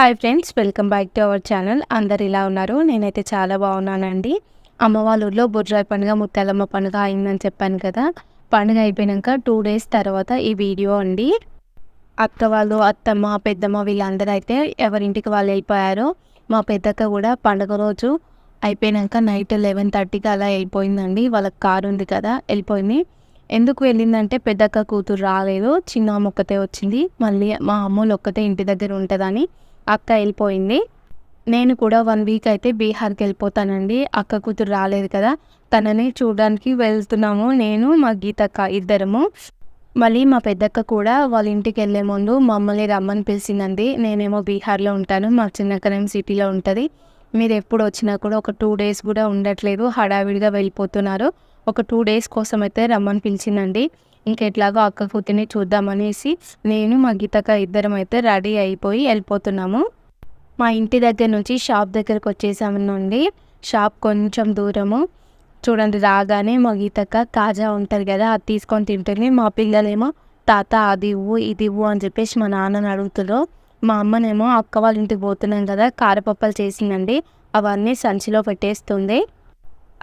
Hi friends welcome back to our channel. అందరు ఇలా ఉన్నారు? నేనైతే చాలా బాగున్నానండి. అమ్మ వాళ్ళ ఊళ్ళో బుర్రాయి పండుగ ముత్యాలమ్మ పండుగ అయిందని చెప్పాను కదా. పండుగ అయిపోయాక టూ డేస్ తర్వాత ఈ వీడియో అండి. అత్త వాళ్ళు అత్తమ్మ పెద్దమ్మ వీళ్ళందరూ అయితే ఎవరింటికి వాళ్ళు వెళ్ళిపోయారు మా పెద్దక్క కూడా పండుగ రోజు అయిపోయాక నైట్ లెవెన్ థర్టీకి అలా వెళ్ళిపోయిందండి. వాళ్ళకి కారు ఉంది కదా వెళ్ళిపోయింది. ఎందుకు వెళ్ళిందంటే పెద్దక్క కూతురు రాలేదు చిన్న అమ్మ ఒక్కతే వచ్చింది. మళ్ళీ మా అమ్మోళ్ళు ఒక్కతే ఇంటి దగ్గర ఉంటుందని అక్క వెళ్ళిపోయింది. నేను కూడా వన్ వీక్ అయితే బీహార్కి వెళ్ళిపోతానండి. అక్క కూతురు రాలేదు కదా తనని చూడడానికి వెళ్తున్నాము. నేను మా గీతక్క ఇద్దరము. మళ్ళీ మా పెద్దక్క కూడా వాళ్ళ ఇంటికి వెళ్ళే ముందు మమ్మల్ని రమ్మని పిలిచిందండి. నేనేమో బీహార్లో ఉంటాను మా చిన్నకనేం సిటీలో ఉంటుంది. మీరు ఎప్పుడు వచ్చినా కూడా ఒక టూ డేస్ కూడా ఉండట్లేదు హడావిడిగా వెళ్ళిపోతున్నారు. ఒక టూ డేస్ కోసం అయితే రమ్మని పిలిచిందండి. ఇంకెట్లాగో అక్క కూతుర్ని చూద్దామనేసి నేను మా గీతక్క ఇద్దరం అయితే రెడీ అయిపోయి వెళ్ళిపోతున్నాము. మా ఇంటి దగ్గర నుంచి షాప్ దగ్గరకు వచ్చేసామనండి షాప్ కొంచెం దూరము. చూడండి రాగానే మా గీతక్క కాజా ఉంటుంది కదా అది తీసుకొని తింటుంది. మా పిల్లలేమో తాత అది ఇవ్వు ఇది ఇవ్వు అని చెప్పేసి మా నాన్నని అడుగుతారు మా అమ్మనేమో అక్క వాళ్ళ ఇంటికి పోతున్నాం కదా కారపప్పలు చేసిందండి అవన్నీ సంచిలో పెట్టేస్తుంది.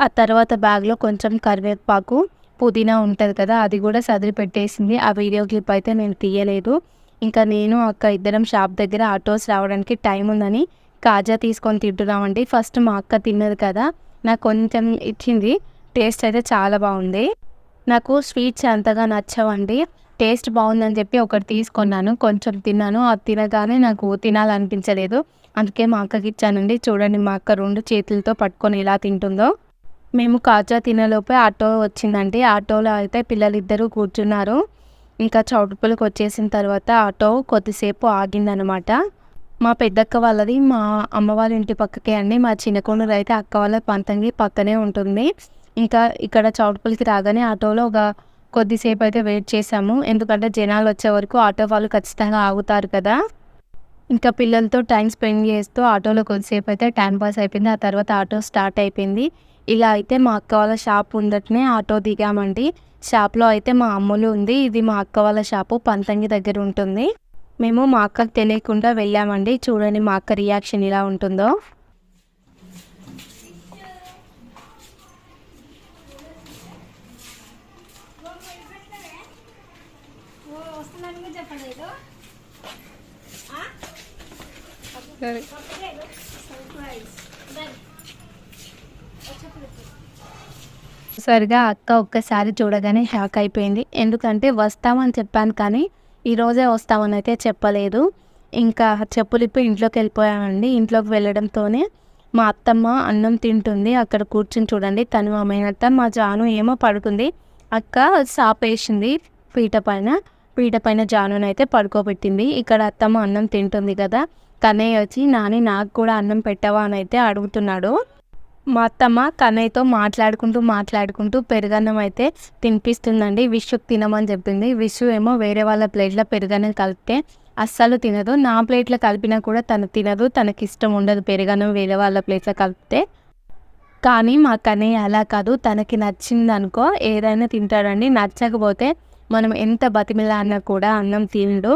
ఆ తర్వాత బ్యాగ్లో కొంచెం కరివేపాకు పుదీనా ఉంటుంది కదా అది కూడా సదిరి పెట్టేసింది. ఆ వీడియో క్లిప్ అయితే నేను తీయలేదు. ఇంకా నేను అక్క ఇద్దరం షాప్ దగ్గర ఆటోస్ రావడానికి టైం ఉందని కాజా తీసుకొని తింటున్నామండి. ఫస్ట్ మా అక్క తిన్నది కదా నాకు కొంచెం ఇచ్చింది. టేస్ట్ అయితే చాలా బాగుంది. నాకు స్వీట్స్ అంతగా నచ్చవండి. టేస్ట్ బాగుందని చెప్పి ఒకటి తీసుకున్నాను. కొంచెం తిన్నాను. అది తినగానే నాకు తినాలనిపించలేదు. అందుకే మా అక్కకి ఇచ్చానండి. చూడండి మా అక్క రెండు చేతులతో పట్టుకొని ఎలా తింటుందో. మేము కాజా తినలోపే ఆటో వచ్చిందండి. ఆటోలో అయితే పిల్లలిద్దరూ కూర్చున్నారు. ఇంకా చౌటుపులకు వచ్చేసిన తర్వాత ఆటో కొద్దిసేపు ఆగిందనమాట. మా పెద్దక్క వాళ్ళది మా అమ్మ వాళ్ళ ఇంటి పక్కకే అండి. మా చిన్న కొనురు అయితే అక్క వాళ్ళ పంతంగి పక్కనే ఉంటుంది. ఇంకా ఇక్కడ చౌటుపులకి రాగానే ఆటోలో ఒక కొద్దిసేపు అయితే వెయిట్ చేసాము ఎందుకంటే జనాలు వచ్చే వరకు ఆటో వాళ్ళు ఖచ్చితంగా ఆగుతారు కదా. ఇంకా పిల్లలతో టైం స్పెండ్ చేస్తూ ఆటోలో కొద్దిసేపు అయితే టైం పాస్ అయిపోయింది. ఆ తర్వాత ఆటో స్టార్ట్ అయిపోయింది. ఇలా అయితే మా అక్క వాళ్ళ షాప్ ఉండటనే ఆటో దిగామండి. షాప్లో అయితే మా అమ్ములు ఉంది. ఇది మా అక్క వాళ్ళ షాపు. పంతంగి దగ్గర ఉంటుంది. మేము మా అక్కకి తెలియకుండా వెళ్ళామండి. చూడండి మా అక్క రియాక్షన్ ఎలా ఉంటుందో. సరిగా అక్క ఒక్కసారి చూడగానే షాక్ అయిపోయింది. ఎందుకంటే వస్తామని చెప్పాను కానీ ఈరోజే వస్తామని అయితే చెప్పలేదు. ఇంకా చెప్పులిప్పి ఇంట్లోకి వెళ్ళిపోయామండి. ఇంట్లోకి వెళ్ళడంతోనే మా అత్తమ్మ అన్నం తింటుంది. అక్కడ కూర్చుని చూడండి. తను మా మేనత్త మా జాను ఏమో పడుకుంది. అక్క సాప్ వేసింది పీట పైన. పీట పైన జానుని అయితే పడుకోబెట్టింది. ఇక్కడ అత్తమ్మ అన్నం తింటుంది కదా. కన్నయ్య వచ్చి నాని నాకు కూడా అన్నం పెట్టవా? అని అయితే అడుగుతున్నాడు. మా అత్తమ్మ కన్నయ్యతో మాట్లాడుకుంటూ మాట్లాడుకుంటూ పెరుగన్నం అయితే తినిపిస్తుందండి. విషుకు తినమని చెప్పింది. విషు ఏమో వేరే వాళ్ళ ప్లేట్లో పెరుగన్నం కలిపితే అస్సలు తినదు. నా ప్లేట్లో కలిపినా కూడా తను తినదు. తనకి ఇష్టం ఉండదు పెరుగన్నం వేరే వాళ్ళ ప్లేట్లో కలిపితే. కానీ మా కన్నయ్య అలా కాదు. తనకి నచ్చింది అనుకో ఏదైనా తింటాడండి. నచ్చకపోతే మనం ఎంత బతిమిలా అన్నా కూడా అన్నం తినడు.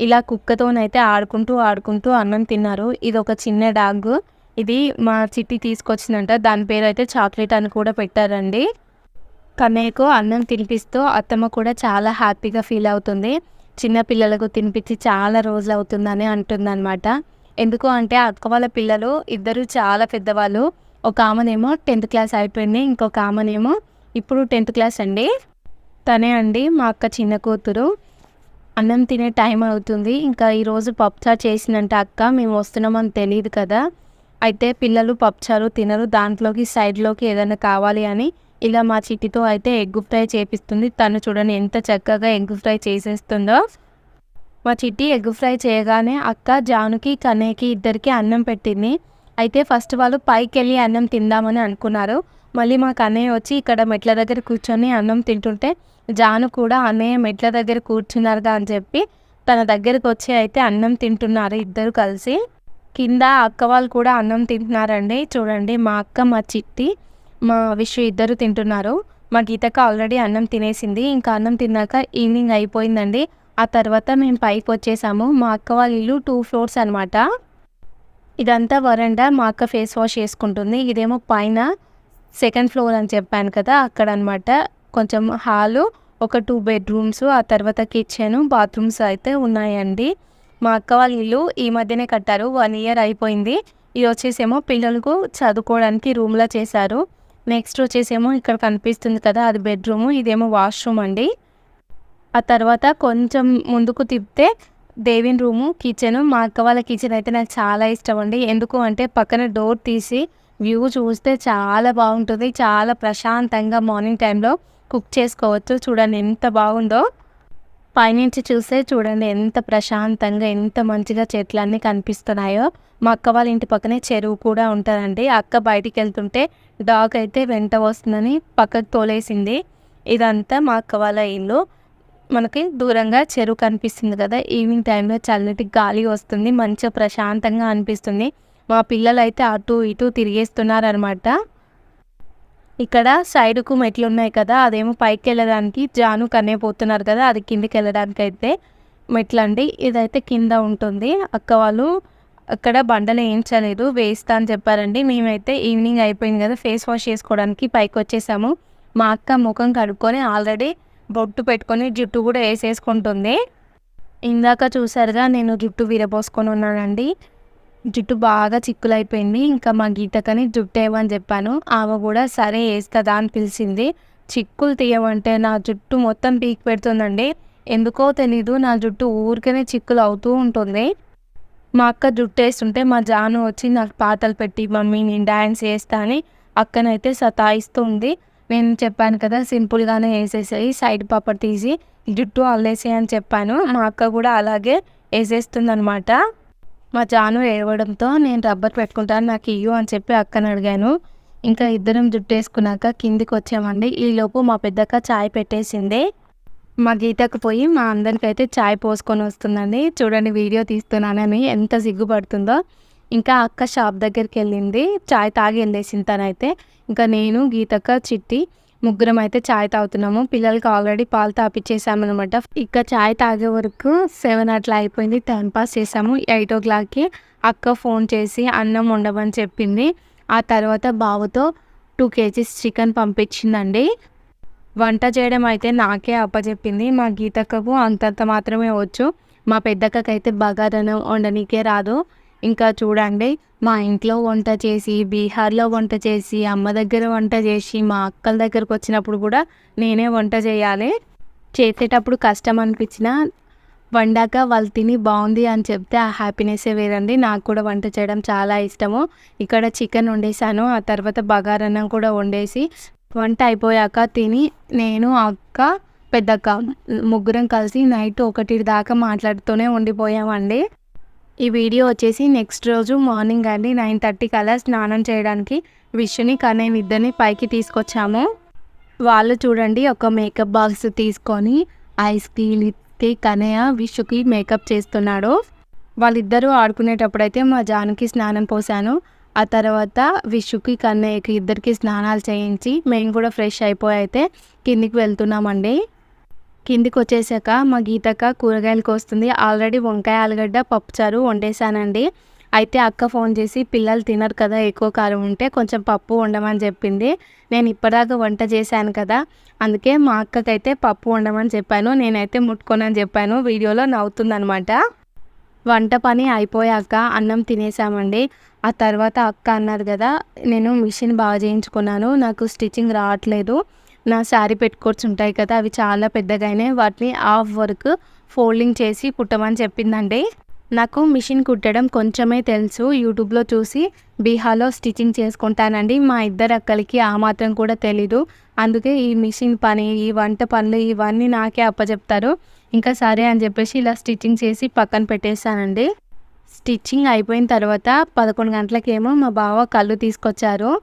ఇలా కుక్కతోనైతే ఆడుకుంటూ ఆడుకుంటూ అన్నం తిన్నారు. ఇది ఒక చిన్న డాగ్. ఇది మా చిట్టి తీసుకొచ్చిందంట. దాని పేరు అయితే చాక్లెట్ అని కూడా పెట్టారండి. కన్నయ్యకు అన్నం తినిపిస్తూ అత్తమ్మ కూడా చాలా హ్యాపీగా ఫీల్ అవుతుంది. చిన్న పిల్లలకు తినిపించి చాలా రోజులు అవుతుందని అంటుందన్నమాట. ఎందుకు అంటే అక్క వాళ్ళ పిల్లలు ఇద్దరు చాలా పెద్దవాళ్ళు. ఒక ఆమెనేమో టెన్త్ క్లాస్ అయిపోయింది ఇంకొక ఆమెనేమో ఇప్పుడు టెన్త్ క్లాస్ అండి. తనే అండి మా అక్క చిన్న కూతురు. అన్నం తినే టైం అవుతుంది. ఇంకా ఈరోజు పప్చారు చేసిందంటే అక్క. మేము వస్తున్నామని తెలియదు కదా. అయితే పిల్లలు పప్చారు తినరు దాంట్లోకి సైడ్లోకి ఏదైనా కావాలి అని ఇలా మా చిట్టితో అయితే ఎగ్ ఫ్రై చేపిస్తుంది. తను చూడండి ఎంత చక్కగా ఎగ్ ఫ్రై చేసేస్తుందో. మా చిట్టి ఎగ్ ఫ్రై చేయగానే అక్క జానుకి కన్నయ్యకి ఇద్దరికి అన్నం పెట్టింది. అయితే ఫస్ట్ వాళ్ళు పైకి వెళ్ళి అన్నం తిందామని అనుకున్నారు. మళ్ళీ మా కన్నయ్య వచ్చి ఇక్కడ మెట్ల దగ్గర కూర్చొని అన్నం తింటుంటే జాను కూడా అన్నయ్య మెట్ల దగ్గర కూర్చున్నారుగా అని చెప్పి తన దగ్గరకు వచ్చి అయితే అన్నం తింటున్నారు ఇద్దరు కలిసి. కింద అక్క వాళ్ళు కూడా అన్నం తింటున్నారండి. చూడండి మా అక్క మా చిట్టి మా విషు ఇద్దరు తింటున్నారు. మా గీతక్క ఆల్రెడీ అన్నం తినేసింది. ఇంకా అన్నం తిన్నాక ఈవినింగ్ అయిపోయిందండి. ఆ తర్వాత మేము పైకి వచ్చేసాము. మా అక్క వాళ్ళ ఇల్లు టూ ఫ్లోర్స్ అనమాట ఇదంతా వరండా. మా అక్క ఫేస్ వాష్ చేసుకుంటుంది. ఇదేమో పైన సెకండ్ ఫ్లోర్ అని చెప్పాను కదా అక్కడ అనమాట కొంచెం హాలు ఒక టూ బెడ్రూమ్స్ ఆ తర్వాత కిచెన్ బాత్రూమ్స్ అయితే ఉన్నాయండి. మా అక్క వాళ్ళ ఇల్లు ఈ మధ్యనే కట్టారు. వన్ ఇయర్ అయిపోయింది. ఇది వచ్చేసేమో పిల్లలకు చదువుకోవడానికి రూమ్లో చేశారు. నెక్స్ట్ వచ్చేసేమో ఇక్కడ కనిపిస్తుంది కదా అది బెడ్రూమ్ ఇదేమో వాష్రూమ్ అండి. ఆ తర్వాత కొంచెం ముందుకు తిప్పితే దేవిన్ రూము కిచెన్ మా అక్క వాళ్ళ కిచెన్ అయితే నాకు చాలా ఇష్టం అండి. ఎందుకు అంటే పక్కన డోర్ తీసి వ్యూ చూస్తే చాలా బాగుంటుంది. చాలా ప్రశాంతంగా మార్నింగ్ టైంలో కుక్ చేసుకోవచ్చు. చూడండి ఎంత బాగుందో. పైనుంచి చూస్తే చూడండి ఎంత ప్రశాంతంగా ఎంత మంచిగా చెట్లన్నీ కనిపిస్తున్నాయో. మా అక్క వాళ్ళ ఇంటి పక్కనే చెరువు కూడా ఉంటుందండి. అక్క బయటికి వెళ్తుంటే డాగ్ అయితే వెంట వస్తుందని పక్కకు తోలేసింది. ఇదంతా మా అక్క వాళ్ళ ఇల్లు. మనకి దూరంగా చెరువు కనిపిస్తుంది కదా ఈవినింగ్ టైంలో చల్లటి గాలి వస్తుంది మంచిగా ప్రశాంతంగా అనిపిస్తుంది. మా పిల్లలు అయితే అటు ఇటు తిరిగేస్తున్నారు అనమాట ఇక్కడ సైడ్కు మెట్లు ఉన్నాయి కదా అదేమో పైకి వెళ్ళడానికి జాను కనే పోతున్నారు కదా అది కిందికి వెళ్ళడానికి అయితే మెట్లు అండి ఇదైతే కింద ఉంటుంది. అక్క వాళ్ళు అక్కడ బండలు వేయించలేదు వేస్తా అని చెప్పారండి. మేమైతే ఈవినింగ్ అయిపోయింది కదా ఫేస్ వాష్ చేసుకోవడానికి పైకి వచ్చేసాము మా అక్క ముఖం కడుక్కొని ఆల్రెడీ బొట్టు పెట్టుకొని జుట్టు కూడా వేసేసుకుంటుంది. ఇందాక చూసారుగా నేను జుట్టు విరబోసుకొని ఉన్నానండి. జుట్టు బాగా చిక్కులైపోయింది. ఇంకా మా గీతకని జుట్టు వేయమని చెప్పాను. ఆమె కూడా సరే వేస్తుందా అని పిలిచింది. చిక్కులు తీయమంటే నా జుట్టు మొత్తం పీక్ పెడుతుందండి. ఎందుకో తెలీదు నా జుట్టు ఊరికనే చిక్కులు అవుతూ ఉంటుంది. మా అక్క జుట్టు వేస్తుంటే మా జాను వచ్చి నాకు పాటలు పెట్టి మమ్మీ నేను డ్యాన్స్ వేస్తా అని అక్కనైతే సతాయిస్తుంది. నేను చెప్పాను కదా సింపుల్గానే వేసేసాయి సైడ్ పాపర్ తీసి జుట్టు అల్లేసాయి అని చెప్పాను. మా అక్క కూడా అలాగే వేసేస్తుంది అనమాట మా జాను ఏడవడంతో నేను రబ్బర్ పెట్టుకుంటాను నాకు ఇయ్యు అని చెప్పి అక్కని అడిగాను. ఇంకా ఇద్దరం జుట్టు వేసుకున్నాక కిందికి వచ్చామండి. ఈలోపు మా పెద్దక్క చాయ్ పెట్టేసింది. మా గీతకు పోయి మా అందరికైతే చాయ్ పోసుకొని వస్తుందండి. చూడండి వీడియో తీస్తున్నానని ఎంత సిగ్గుపడుతుందో. ఇంకా అక్క షాప్ దగ్గరికి వెళ్ళింది. చాయ్ తాగి వెళ్ళేసింది తనైతే. ఇంకా నేను గీతక్క చిట్టి ముగ్గురం అయితే చాయ్ తాగుతున్నాము. పిల్లలకి ఆల్రెడీ పాలు తాపిచ్చేసామన్నమాట. ఇంకా చాయ్ తాగే వరకు సెవెన్ అట్లా అయిపోయింది. టైం పాస్ చేసాము. ఎయిట్ ఓ క్లాక్కి అక్క ఫోన్ చేసి అన్నం వండమని చెప్పింది. ఆ తర్వాత బావతో టూ కేజీస్ చికెన్ పంపించిందండి. వంట చేయడం అయితే నాకే అప్పచెప్పింది మా గీతక్కకు అంతంత మాత్రమే వచ్చు. మా పెద్దక్కకైతే బగారనం వండనీకే రాదు. ఇంకా చూడండి మా ఇంట్లో వంట చేసి బీహార్లో వంట చేసి అమ్మ దగ్గర వంట చేసి మా అక్కల దగ్గరకు వచ్చినప్పుడు కూడా నేనే వంట చేయాలి. చేసేటప్పుడు కష్టం అనిపించిన వండాక వాళ్ళు తిని బాగుంది అని చెప్తే ఆ హ్యాపీనెస్సే వేరండి. నాకు కూడా వంట చేయడం చాలా ఇష్టము. ఇక్కడ చికెన్ వండేసాను ఆ తర్వాత బగారన్నం కూడా వండేసి వంట అయిపోయాక తిని నేను అక్క పెద్దక్క ముగ్గురం కలిసి నైట్ ఒకటి దాకా మాట్లాడుతూనే ఉండిపోయామండి. ఈ వీడియో వచ్చేసి నెక్స్ట్ రోజు మార్నింగ్ అండి. నైన్ థర్టీకి అలా స్నానం చేయడానికి విష్ణుని కనేవి ఇద్దరిని పైకి తీసుకొచ్చాము. వాళ్ళు చూడండి ఒక మేకప్ బాక్స్ తీసుకొని ఐస్కి లిప్కి కనయ్య విషుకి మేకప్ చేస్తున్నాడు. వాళ్ళిద్దరూ ఆడుకునేటప్పుడు అయితే మా జానుకి స్నానం పోసాను ఆ తర్వాత విషుకి కన్నయ్యకి ఇద్దరికి స్నానాలు చేయించి మేము కూడా ఫ్రెష్ అయిపోయి అయితే కిందికి వెళ్తున్నామండి. కిందికి వచ్చేసాక మా గీతక్క కూరగాయలకు వస్తుంది ఆల్రెడీ వంకాయ ఆలుగడ్డ పప్పుచారు వండేసానండి అయితే అక్క ఫోన్ చేసి పిల్లలు తినరు కదా ఎక్కువ కారం ఉంటే కొంచెం పప్పు వండమని చెప్పింది. నేను ఇప్పటిదాకా వంట చేశాను కదా అందుకే మా అక్కకైతే పప్పు వండమని చెప్పాను. నేనైతే ముట్టుకోనని చెప్పాను. వీడియోలో నవ్వుతుందనమాట వంట పని అయిపోయాక అన్నం తినేసామండి ఆ తర్వాత అక్క అన్నారు కదా నేను మిషన్ బాగా చేయించుకున్నాను నాకు స్టిచ్చింగ్ రావట్లేదు. నా శారీ పెట్టుకోవచ్చు ఉంటాయి కదా అవి చాలా పెద్దగానే వాటిని హాఫ్ వర్క్ ఫోల్డింగ్ చేసి కుట్టమని చెప్పిందండి. నాకు మిషన్ కుట్టడం కొంచెమే తెలుసు. యూట్యూబ్లో చూసి బీహాలో స్టిచ్చింగ్ చేసుకుంటానండి. మా ఇద్దరు అక్కలకి ఆ మాత్రం కూడా తెలీదు. అందుకే ఈ మిషన్ పని ఈ వంట పనులు ఇవన్నీ నాకే అప్పచెప్తారు ఇంకా సరే అని చెప్పేసి ఇలా స్టిచ్చింగ్ చేసి పక్కన పెట్టేశానండి. స్టిచ్చింగ్ అయిపోయిన తర్వాత పదకొండు గంటలకేమో మా బావ కళ్ళు తీసుకొచ్చారు.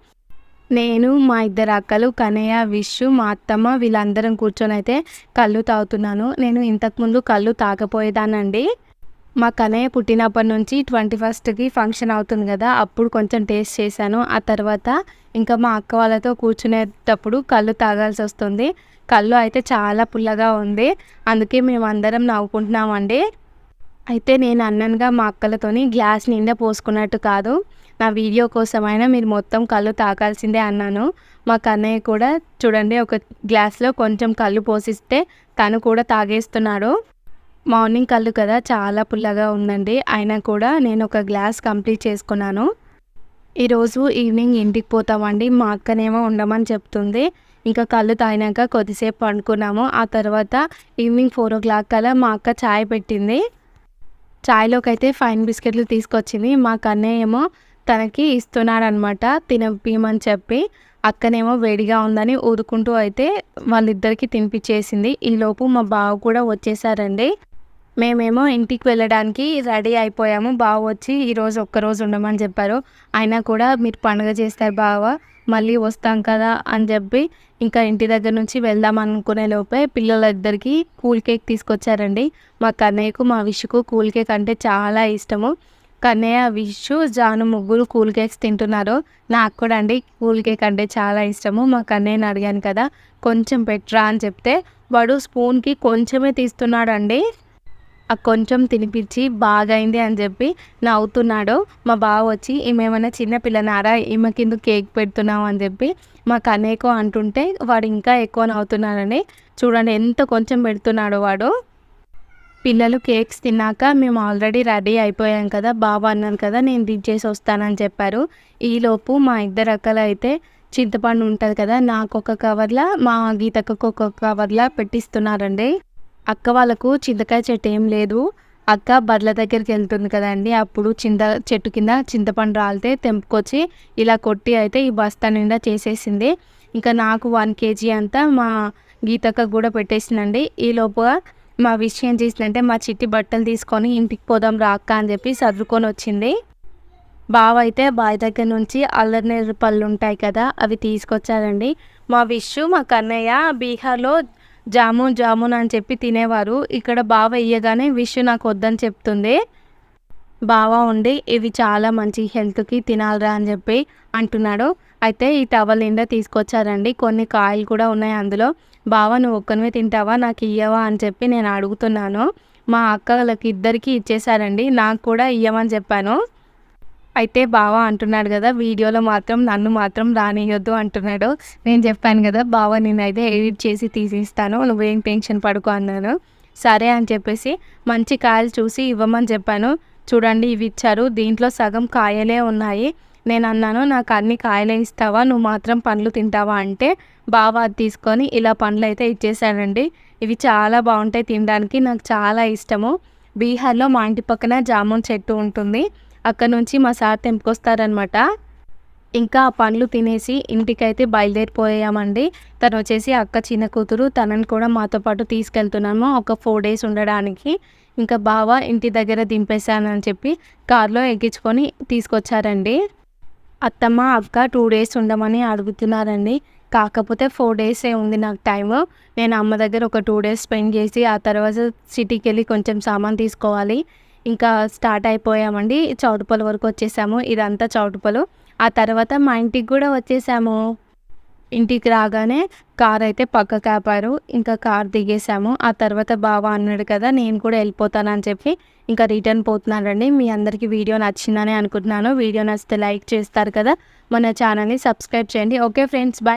నేను మా ఇద్దరు అక్కలు కనయ్య విషు మా అత్తమ్మ వీళ్ళందరం కూర్చొని అయితే కళ్ళు తాగుతున్నాను. నేను ఇంతకుముందు కళ్ళు తాగపోయేదానండి మా కనయ్య పుట్టినప్పటి నుంచి ట్వంటీ ఫస్ట్కి ఫంక్షన్ అవుతుంది కదా అప్పుడు కొంచెం టేస్ట్ చేశాను. ఆ తర్వాత ఇంకా మా అక్క వాళ్ళతో కూర్చునేటప్పుడు కళ్ళు తాగాల్సి వస్తుంది. కళ్ళు అయితే చాలా పుల్లగా ఉంది. అందుకే మేము అందరం నవ్వుకుంటున్నామండి. అయితే నేను అన్నానుగా మా అక్కలతోని గ్లాస్ నిండా పోసుకున్నట్టు కాదు. నా వీడియో కోసమైనా మీరు మొత్తం కళ్ళు తాగాల్సిందే అన్నాను. మా కన్నయ్య కూడా చూడండి ఒక గ్లాస్లో కొంచెం కళ్ళు పోసిస్తే తను కూడా తాగేస్తున్నాడు. మార్నింగ్ కళ్ళు కదా చాలా పుల్లగా ఉందండి. అయినా కూడా నేను ఒక గ్లాస్ కంప్లీట్ చేసుకున్నాను. ఈరోజు ఈవినింగ్ ఇంటికి పోతామండి. మా అక్కనేమో ఉండమని చెప్తుంది. ఇంకా కళ్ళు తాగినాక కొద్దిసేపు పండుకున్నాము. ఆ తర్వాత ఈవినింగ్ ఫోర్ ఓ క్లాక్ కల్లా మా అక్క చాయ్ పెట్టింది. చాయ్లోకి అయితే ఫైన్ బిస్కెట్లు తీసుకొచ్చింది. మా కన్నయ్య ఏమో తనకి ఇస్తున్నాడనమాట తినపిమని చెప్పి. అక్కనేమో వేడిగా ఉందని ఊరుకుంటూ అయితే వాళ్ళిద్దరికి తినిపించేసింది ఈలోపు మా బావ కూడా వచ్చేసారండి. మేమేమో ఇంటికి వెళ్ళడానికి రెడీ అయిపోయాము. బావ వచ్చి ఈరోజు ఒక్కరోజు ఉండమని చెప్పారు. అయినా కూడా మీరు పండుగ చేస్తారు బావ మళ్ళీ వస్తాం కదా అని చెప్పి ఇంకా ఇంటి దగ్గర నుంచి వెళ్దాం అనుకునే లోపే పిల్లలిద్దరికి కూల్ కేక్ తీసుకొచ్చారండి. మా కన్నయ్యకు మా విషుకు కూల్ కేక్ అంటే చాలా ఇష్టము. కన్నయ్య విషు జాను ముగ్గురు కూల్ కేక్స్ తింటున్నారు నాకు కూడా అండి. కూల్ కేక్ అంటే చాలా ఇష్టము. మా కన్నయ్యని అడిగాను కదా కొంచెం పెట్టరా అని చెప్తే వాడు స్పూన్కి కొంచెమే తీస్తున్నాడండి. ఆ కొంచెం తినిపించి బాగైంది అని చెప్పి నవ్వుతున్నాడు. మా బావ వచ్చి ఈమెమైనా చిన్న పిల్లనారా? ఈమె కింద కేక్ పెడుతున్నావు అని చెప్పి మా కన్నయ్యకు అంటుంటే వాడు ఇంకా ఎక్కువ నవ్వుతున్నాడని చూడండి ఎంత కొంచెం పెడుతున్నాడు వాడు. పిల్లలు కేక్స్ తిన్నాక మేము ఆల్రెడీ రెడీ అయిపోయాం కదా బాబా అన్నాను కదా నేను దించేసి వస్తానని చెప్పారు. ఈలోపు మా ఇద్దరు అక్కలు అయితే చింతపండు ఉంటుంది కదా నాకు ఒక కవర్లా మా గీతకు ఒక కవర్లా పెట్టిస్తున్నారండి. అక్క వాళ్ళకు చింతకాయ చెట్టు ఏం లేదు. అక్క బర్ల దగ్గరికి వెళ్తుంది కదండి అప్పుడు చింత చెట్టు కింద చింతపండు రాలితే తెంపుకొచ్చి ఇలా కొట్టి అయితే ఈ బస్తా నిండా చేసేసింది. ఇంకా నాకు వన్ కేజీ అంతా మా గీతక్క కూడా పెట్టేసిందండి. ఈ మా విషయం చేసిందంటే మా చిట్టి బట్టలు తీసుకొని ఇంటికి పోదాం రాక్క అని చెప్పి సర్దుకొని వచ్చింది. బావ అయితే బావి దగ్గర నుంచి అల్లరినేరు పళ్ళు ఉంటాయి కదా అవి తీసుకొచ్చారండి. మా విషు మా కన్నయ్య బీహార్లో జామున్ జామున్ అని చెప్పి తినేవారు. ఇక్కడ బావ ఇయ్యగానే విష్ నాకు వద్దని చెప్తుంది. బావ ఉండి ఇవి చాలా మంచి హెల్త్కి తినాలిరా అని చెప్పి అంటున్నాడు. అయితే ఈ టవల్ నిండా తీసుకొచ్చారండి. కొన్ని కాయలు కూడా ఉన్నాయి అందులో. బావా నువ్వు ఒక్కనివే తింటావా? నాకు ఇయ్యవా? అని చెప్పి నేను అడుగుతున్నాను. మా అక్కలకి ఇద్దరికి ఇచ్చేసారండి నాకు కూడా ఇయ్యమని చెప్పాను. అయితే బావా అంటున్నాడు కదా వీడియోలో మాత్రం నన్ను మాత్రం రానియొద్దు అంటున్నాడు. నేను చెప్పాను కదా బావ నేనైతే ఎడిట్ చేసి తీసిస్తాను. నువ్వేం టెన్షన్ పడుకో అన్నాను. సరే అని చెప్పేసి మంచి కాయలు చూసి ఇవ్వమని చెప్పాను. చూడండి ఇవి ఇచ్చారు. దీంట్లో సగం కాయలే ఉన్నాయి. నేను అన్నాను నాకు అన్ని కాయలే ఇస్తావా నువ్వు మాత్రం పండ్లు తింటావా? అంటే బావా అది తీసుకొని ఇలా పండ్లు అయితే ఇచ్చేసాడండి. ఇవి చాలా బాగుంటాయి తినడానికి నాకు చాలా ఇష్టము. బీహార్లో మా ఇంటి పక్కన జామున్ చెట్టు ఉంటుంది. అక్కడ నుంచి మా సార్ తెంపుకొస్తారనమాట ఇంకా ఆ పండ్లు తినేసి ఇంటికైతే బయలుదేరిపోయామండి. తను వచ్చేసి అక్క చిన్న కూతురు తనని కూడా మాతో పాటు తీసుకెళ్తున్నాము ఒక ఫోర్ డేస్ ఉండడానికి. ఇంకా బావ ఇంటి దగ్గర దింపేశానని చెప్పి కారులో ఎక్కించుకొని తీసుకొచ్చారండి. అత్తమ్మ అక్క టూ డేస్ ఉండమని అడుగుతున్నారండి. కాకపోతే ఫోర్ డేసే ఉంది నాకు టైం నేను అమ్మ దగ్గర ఒక టూ డేస్ స్పెండ్ చేసి ఆ తర్వాత సిటీకి వెళ్ళి కొంచెం సామాన్ తీసుకోవాలి. ఇంకా స్టార్ట్ అయిపోయామండి. చౌటుపల్లి వరకు వచ్చేసాము. ఇదంతా చౌటుపలు ఆ తర్వాత మా ఇంటికి కూడా వచ్చేసాము. ఇంటికి రాగానే కార్ అయితే పక్కకు ఆపారు. ఇంకా కార్ దిగేసాము ఆ తర్వాత బావా అన్నాడు కదా నేను కూడా వెళ్ళిపోతానని చెప్పి ఇంకా రిటర్న్ పోతున్నానండి మీ అందరికీ వీడియో నచ్చిందని అనుకుంటున్నాను. వీడియో నచ్చితే లైక్ చేస్తారు కదా. మన ఛానల్ని సబ్స్క్రైబ్ చేయండి. Okay friends bye.